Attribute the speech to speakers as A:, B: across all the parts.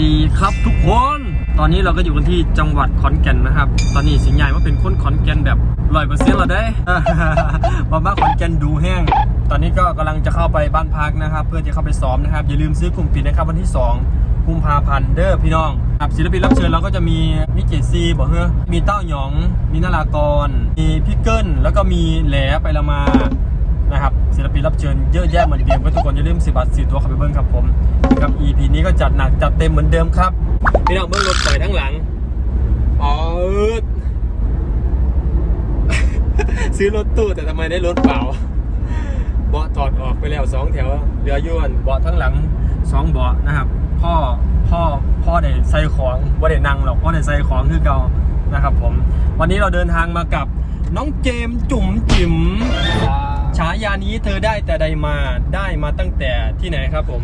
A: ดีครับทุกคน ตอนนี้เราก็อยู่กันที่จังหวัดขอนแก่นนะครับ ตอนนี้สิงห์ใหญ่ว่าเป็นคนขอนแก่นแบบร้อยเปอร์เซ็นต์เราได้มาบ้าขอนแก่นดูแห้ง ตอนนี้ก็กำลังจะเข้าไปบ้านพักนะครับ เพื่อจะเข้าไปซ้อมนะครับ อย่าลืมซื้อกลุ่มปิดนะครับวันที่ 2 กุมภาพันธ์เด้อพี่น้องครับศิลปินรับเชิญเราก็จะมีมิเกซีบอกเฮ้อมีเต้าหยอง มีนารากร มีพี่เกิลแล้วก็มีแหลไปละมา นะครับศิลปินรับเชิญเยอะแยะเหมือนเดิมก็ทุกคนอย่าลืมสิบัตรสีตัวข้าไปเบิ้งครับผมกับ EP นี้ก็จัดหนักจัดเต็มเหมือนเดิมครับพี่น้องเบิ้งรถปล่อยทั้งหลังอ๋ออึดซื้อรถตู้แต่ทำไมได้รถเปล่าเบาะถอดออกไปแล้วสองแถวเรือยวนเบาะทั้งหลังสองเบาะนะครับ พ่อพ่อพ่อได้ใส่ของว่าได้นั่งหรอกพ่อได้ใส่ของคือเก่านะครับผม วันนี้เราเดินทางมากับน้องเจมจุ๋มจิ๋ม นี้เธอได้แต่ใดมาได้มาตั้งแต่ที่ไหนครับผม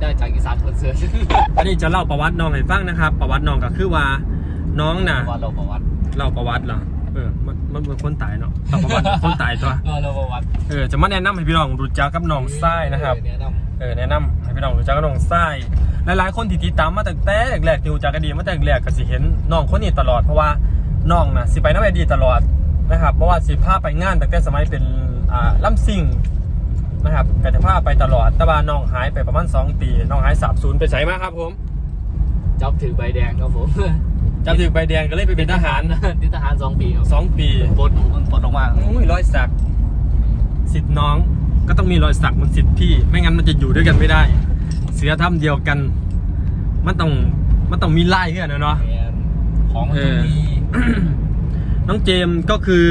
B: ได้จากอีสานคอนเสิร์ต
A: อันนี้จะเล่าประวัติน้องให้ฟังนะครับ ประวัติน้องก็คือว่าน้องน่ะ
B: ว่าเราประวัติ
A: เล่าประวัติเหรอเออมันมันเป็นคนตายเนาะเล่าประวัติคนตายตัว
B: ว่าเราประวัติ
A: เออจะมาแนะนำให้พี่น้องรู้จักกับน้องไส้นะครับ
B: แนะน
A: เออแนะนำให้พี่น้องรู้จักกับน้องไส้หลายๆ คนที่ติดตามมาตั้งแต่แรกๆที่รู้จักกันดีมาตั้งแต่แรกก็สิเห็นน้องคนนี้ตลอดเพราะว่าน้องน่ะสิไปน้ำไอดีตลอดนะครับเพราะว่าสิพาไปงานตั้งแต่สมัยเป็นอ่า ล่ำซิ่งนะครับก็จะพาไปตลอดแต่ว่าน้องหายไปประมาณ 2 ปีน้องหายสาบสูญไปไสมาครับผมำ
B: จับถือใบแดงครับผม
A: จับถือใบแดงก็เลยไปเป็นทหาร
B: ที่ทหารสองปีครับ
A: สองปี
B: ปลดมันปลดออกมา
A: อุ้ยรอยสักสิทธิ์น้องก็ต้องมีรอยสักบนสิทธิ์พี่ ไม่งั้นมันจะอยู่ด้วยกันไม่ได้ เสือถ้ำเดียวกัน มันต้องมันต้องมีไล่เพื่อนนะเนาะ
B: แม่นของมัน
A: เอ
B: ต้อง
A: อ
B: มี
A: น้องเจมส์ก็คือ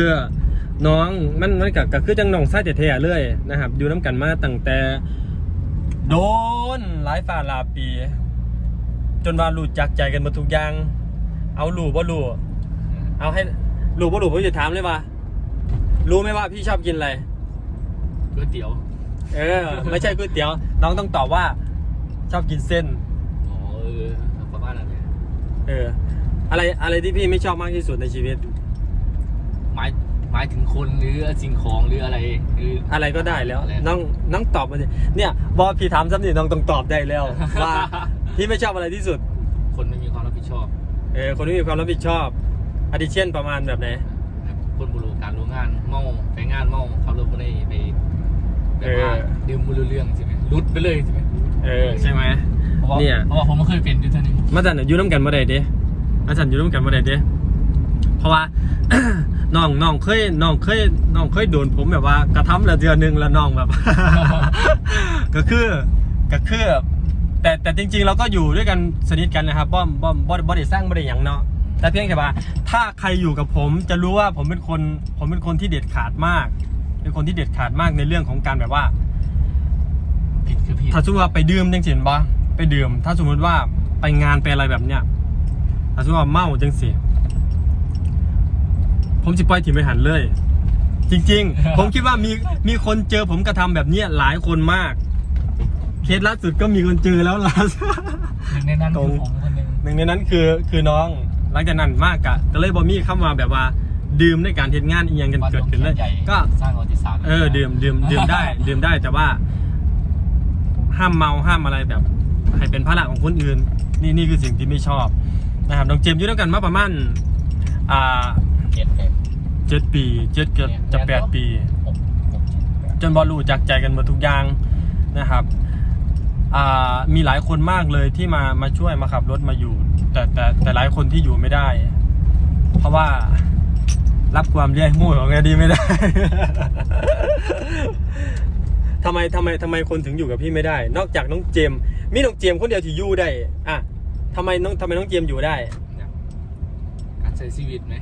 A: น้องมันมันกับก็คือจังน้องไส้แท้ๆเลยนะครับอยู่น้ำกันมาตั้งแต่โดนหลายฝ่าหลายปี จนว่ารู้จักใจกันหมดทุกอย่าง เอารู้บ่รู้เอาให้รู้บ่รู้ผมจะถามเลยว่า รู้ไหมว่าพี่ชอบกินอะไร
B: ก๋วยเตี๋ยว
A: เออ ไม่ใช่ก๋วยเตี๋ยว น้องต้องตอบว่า ชอบกินเส้น
B: อ๋อเออประมาณนั้นเนี่ย
A: เออ อะไรอะไรที่พี่ไม่ชอบมากที่สุดในชีวิต
B: หมาย หมายถึงคนหรือสิ่งของหรืออะไรหรือ
A: อะไรก็ได้แล้ว
B: อะไร
A: น้องน้องตอบมาสิเนี่ยบอพี่ถามซ้ำนี่น้องต้องตอบได้แล้วว่าพี่ไม่ชอบอะไรที่สุด
B: คนไม่มีความรับผิดชอบ
A: เออคนที่มีความรับผิดชอบอาทิเช่นประมาณแบบไหน
B: คนบุรุษการโรงงานเมาไปงานเมาขับรถไปได้ไปแบบว่า
A: เออ
B: ดื่มบุรุเรื่องใช่ไหมรุดไปเลยใช่ไหม
A: เออใช่ไหม
B: เพราะว่า
A: เนี่ย
B: เพราะว่าผมไม่เคยเป็นอยู่เท่านี้
A: มาจันอยู่น้ำกันมาได้เด้มาจันอยู่น้ำกันมาได้เด้เพราะว่า น้องน้องเคยน้องเคยน้องเคยโดนผมแบบว่ากระทำละเดือนหนึ่งแล้วน้องแบบ ก็คือก็คือ แต่แต่จริง ๆ เราก็อยู่ด้วยกันสนิทกันนะครับบ่บ่บ่บ่ได้สร้างบ่ได้หยังเนาะแต่เพียงแต่ว่า ถ้าใครอยู่กับผมจะรู้ว่าผมเป็นคน ผมเป็นคนที่เด็ดขาดมาก เป็นคนที่เด็ดขาดมากในเรื่องของการแบบว่า
B: ผิดคือผิด
A: ถ้าสมมติว่าไปดื่มจังสินบ่ไปดื่ม ถ้าสมมติว่าไปงานไปอะไรแบบเนี้ยถ้าสมมติว่าเมาจังสิ ผมจะปล่อยถิ่มไปหันเลย จริง ๆ ผมคิดว่ามีมีคนเจอผมกระทำแบบเนี้ยหลายคนมาก เคสล่าสุดก็มีคนเจอแล้วล่ะ
B: หนึ่งในนั้น
A: ตร
B: คื
A: ง
B: อผมคนหนึ่ง
A: หนึ่งในนั้นคือคือน้องหลังจากนั้นมากกะก็เลยบอมีเข้ามาแบบว่า ดื่มในการเทศงานอีกอย่างกันเกิดขึ้นเลย
B: ใหญ่
A: ก็
B: สร้างประวัติศาสตร์
A: เออดื่มดื่มดื่มได้ ดื่มได้แต่ว่า ห้ามเมาห้ามอะไรแบบ ให้เป็นภาระของคนอื่น นี่นี่คือสิ่งที่ไม่ชอบนะครับน้องเจมส์อยู่ด้วยกันมาประมาณอ่า
B: เจ็ดแปด
A: เจ็ดปีเจ็ดเกือบจะแปดปี
B: หกหกเจ็ดแปด
A: จนบอลรู้จักใจกันหมดทุกอย่างนะครับอ่ามีหลายคนมากเลยที่มามาช่วยมาขับรถมาอยู่ แต่แต่แต่หลายคนที่อยู่ไม่ได้ เพราะว่ารับความเรียกงูของไงดีไม่ได้ทำไมทำไมทำไมคนถึงอยู่กับพี่ไม่ได้ นอกจากน้องเจมส์มีน้องเจมส์คนเดียวที่อยู่ได้ อะทำไมน้องทำไมน้องเจมส์อยู่ได้
B: เนี่ยการใช้ชีวิตไหม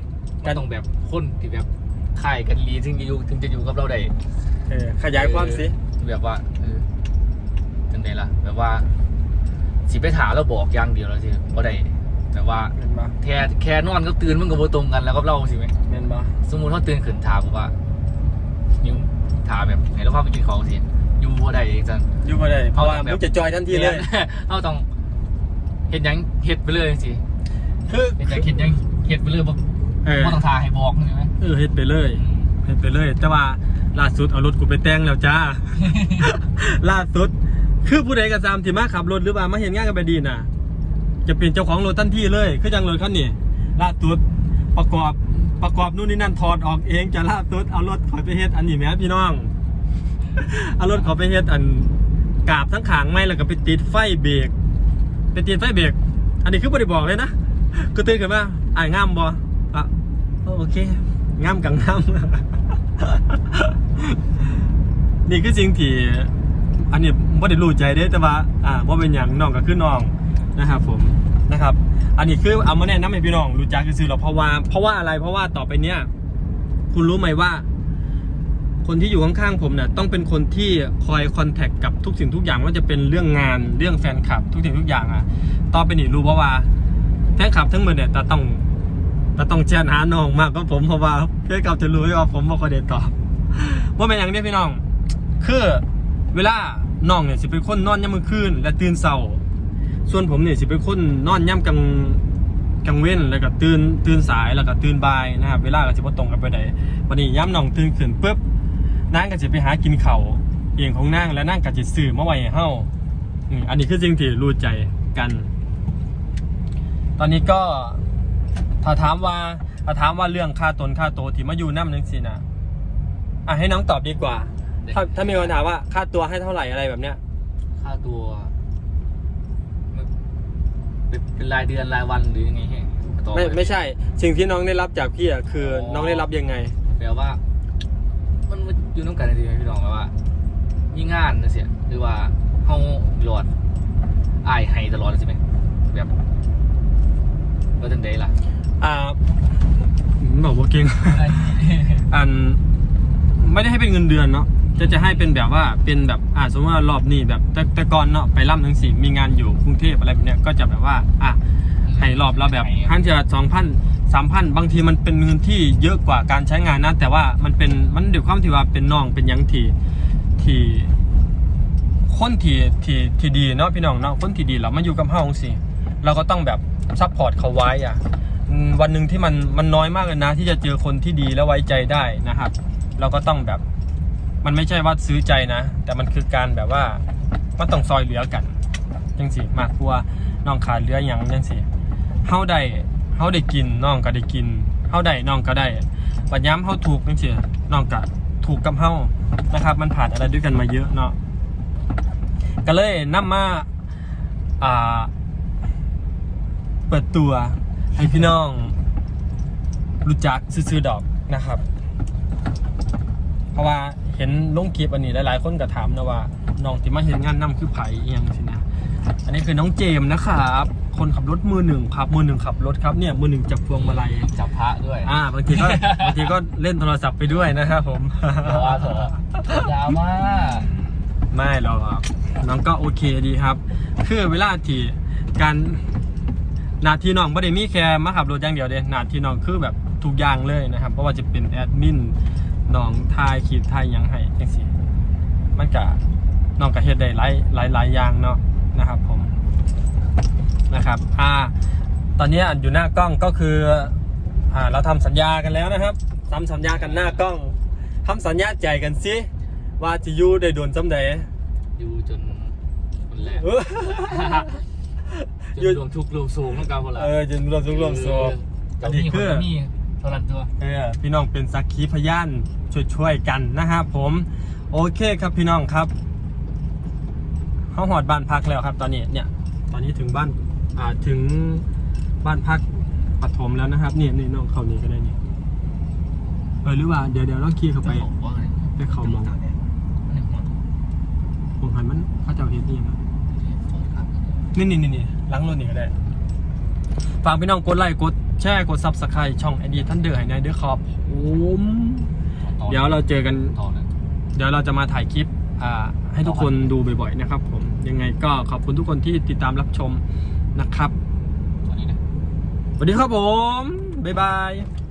A: การ
B: มันต้องแบบคนที่แบบค่ายกันรีถึงจะอยู่ถึงจะอยู่กับเราได้
A: เออขยายความสิ
B: แบบว่าเออจังไดล่ะ แบบว่าสิไปถามเราบอกอย่างเดียวแล้วสิบ่ได้แบบว่า
A: เห็นปะ
B: แค่แค่นอนก็ตื่นมันก็บ่ตรงกันแล้วกับเราสิไหม
A: เห็นปะ
B: สมมุติเขาตื่นขึ้นถามบอกว่านิวถามแบบไหนเราพาไปกินของสิอยู่บ่ได้เองจัง
A: อยู่มาได้เพราะว่า
B: เอาแบบ
A: มึงจะจอยทันทีเลย
B: เอาต้องเฮ็ดหยังเฮ็ดไปเลยสิ
A: คือ
B: เฮ็ดหยังเฮ็ดหยังเฮ็ดไปเลยบ่
A: เออ
B: บ่ต้องทาให้บอกใช่ไหม
A: เออเฮ็ดไปเลยเฮ็ดไปเลย แต่ว่าล่าสุดเอารถกูไปแต่งแล้วจ้า ล่าสุด คือผู้ใดก็ตามที่มาขับรถหรือว่ามาเห็นงานกันไปดีน่ะ จะเปลี่ยนเจ้าของรถทันทีเลย คือจังรถคันนี้ละตุดประกอบประกอบนู่นนี่นั่นถอดออกเองจะละตุดเอารถเขอไปเฮ็ดอันนี้แหมพี่น้อง เอารถเขาไปเฮ็ดอันกาบทั้งขางไม่แล้วก็ไปติดไฟเบรกไปติดไฟเบรกอันนี้คือบ่ได้บอกเลยนะก็ตื่นขึ้นมาอ่ายงามบ่อะ โอเคงามกังงามนี่คือสิ่งที่อันนี้บ่ได้รู้ใจเด้แต่ว่าอ่าว่าเป็นอย่างน้องก็คือน้องนะครับผมนะครับ อันนี้คือเอามาแนะนำให้พี่น้องรู้จักซื่อหรอกเพราะว่าเพราะว่าอะไรเพราะว่าต่อไปเนี้ยคุณรู้ไหมว่า คนที่อยู่ข้างๆผมเนี่ยต้องเป็นคนที่คอยคอนแทคกับทุกสิ่งทุกอย่างว่าจะเป็นเรื่องงานเรื่องแฟนคลับ ทุกสิ่งทุกอย่างอะต่อไปนี้รู้เพราะว่าแฟนคลับทั้งหมดเนี่ยจะต้อง จะต้องแจ้งหาน้องมากกว่าผมเพราะว่าแฟนคลับจะรู้ว่าผมบ่ค่อยได้ตอบว่าเป็นอย่างนี้พี่น้อง คือเวลาน้องเนี่ยสิเป็นคนนอนย่ำมือคืนและตื่นเช้าส่วนผมเนี่ยสิเป็นคนนอนย่ำกลางกลางเว้นแล้วก็ตื่นตื่นสายแล้วก็ตื่นบ่ายนะครับเวลาก็สิบ่ตรงกันไปใดวันนี้ย่ำน้องตื่นขึ้นปุ๊บนางก็จะไปหากินเขาเองของนางแล้วนางก็จะซื้อมาไว้ให้เฮาอันนี้คือสิ่งที่รู้ใจกัน ตอนนี้ก็ ถ้าถามว่าถ้าถามว่าเรื่องค่าตนค่าโตวที่มาอยู่น้ำนึงสินะอะให้น้องตอบดีกว่า ถ้าถ้ามีคนถามว่าค่าตัวให้เท่าไหร่อะไรแบบเนี้ย
B: ค่าตัวเป็นเป็นรายเดือนรายวันหรือยังไงแห้งต่อ
A: ไม่
B: ป
A: ไม่ใช่ สิ่งที่น้องได้รับจากพี่อะคืออ
B: อ
A: น้องได้รับยังไง
B: แปลว่า มันมันอยู่น้ำกันจริงๆไหมพี่น้องแปลว่ามีงานนะเสียหรือว่าเฮาหลอดอายให้ตลอดใช่ไหมแบบว่าจังไดล่ะ
A: อ่าบอกว่าเก่งอันไม่ได้ให้เป็นเงินเดือนเนาะจะจะให้เป็นแบบว่าเป็นแบบอ่าสมมติว่ารอบนี้แบบแต่แต่ก่อนเนาะไปร่ำทั้งสี่มีงานอยู่กรุงเทพอะไรแบบเนี้ยก็จะแบบว่าอะให้รอบละแบบห้าเดือนสองพันสามพันบางทีมันเป็นเงินที่เยอะกว่าการใช้งานนะ แต่ว่ามันเป็นมันด้วยความที่ว่าเป็นน้องเป็นหยังที่ที่คนที่ที่ที่ดีเนาะพี่น้องเนาะคนที่ดีเรามาอยู่กับเฮาสิเราก็ต้องแบบซัพพอร์ตเขาไว้อะอืม วันหนึ่งที่มันมันน้อยมากเลยนะ ที่จะเจอคนที่ดีและไว้ใจได้นะครับ เราก็ต้องแบบ มันไม่ใช่ว่าซื้อใจนะ แต่มันคือการแบบว่ามันต้องซอยเหลือกันยังสิมากกลัวน้องขาดเหลืออย่างยังสิเฮาได้เฮาได้กินน้องก็ได้กินเฮาได้น้องก็ได้ปัญย้ำเฮาถูกยังสิน้องก็ถูกกับเฮานะครับ มันผ่านอะไรด้วยกันมาเยอะเนาะก็เลยนำมาอ่าเปิดตัว ให้พี่น้อง รู้จักซื้อๆดอกนะครับ เพราะว่าเห็นลงคลิปอันนี้หลายๆ คนก็ถามนะว่าน้องที่มาเห็นงานนำคือไผ่อีหยังสินะอันนี้คือน้องเจมส์นะครับ คนขับรถมือหนึ่งครับ มือหนึ่งขับรถครับเนี่ยมือหนึ่งจับพวงมาลัย
B: จับพระด้วย
A: อ่าบางทีก็บางทีก็เล่นโทรศัพท์ไปด้วยนะครับผม
B: เดี๋ยวว่าเถอะยาวมาก
A: ไม่หรอกครับน้องก็โอเคดีครับ คือเวลาที่การ หนาทีน้องไม่ได้มีแค่มาขับรถอย่างเดียวเด้หนาทีน้องคือแบบทุกอย่างเลยนะครับเพราะว่าจะเป็นแอดมินน้องทายขีดทายหยังให้จังซี่มันก็น้องก็เฮ็ดได้หลายหลายหลายอย่างเนาะนะครับผมนะครับอ่าตอนนี้อันอยู่หน้ากล้องก็คืออ่าเราทำสัญญากันแล้วนะครับทำสัญญากันหน้ากล้องทำสัญญาใจกันสิว่าจะอยู่ได้โดนจำใด
B: อยู่จนคนแรก
A: เออ
B: จนรวมทุกรวมสูงต้องการคนละ
A: เออจนรวมทุกรวมโซ
B: เจ้าหนี้คนละหนี้เท่านั้นตัว
A: เออพี่น้องเป็นสักขีพยานช่วยๆกันนะครับผม โอเคครับพี่น้องครับเขาหอดบ้านพักแล้วครับ ตอนนี้เนี่ยตอนนี้ถึงบ้านอ่าถึงบ้านพักปฐมแล้วนะครับนี่นี่น้องเขานี่ก็ได้นี่เออหรือว่าเดี๋ยวเดี๋ยวเราขี่เข้าไป
B: จะบอกว่าไง
A: ไปเขามอง
B: นี่หัว
A: ผมหันมันเขาเจ้าเฮ็ดนี่นะนี่นี่นี่ นี่ล้างรถนี่ก็ได้ ฝากพี่น้องกดไลค์กดแชร์กดซับสไครต์ช่องไอดีท่านเดือให้ในเด้อครับผมเดี๋ยวเราเจอกัน
B: ต่อเลย
A: เดี๋ยวเราจะมาถ่ายคลิปอ่าให้ทุกคนดูบ่อยๆนะครับผมยังไงก็ขอบคุณทุกคนที่ติดตามรับชมนะครับ
B: ตอนนี้นะ
A: สวัสดีครับผม บ๊ายบาย
B: บายครับ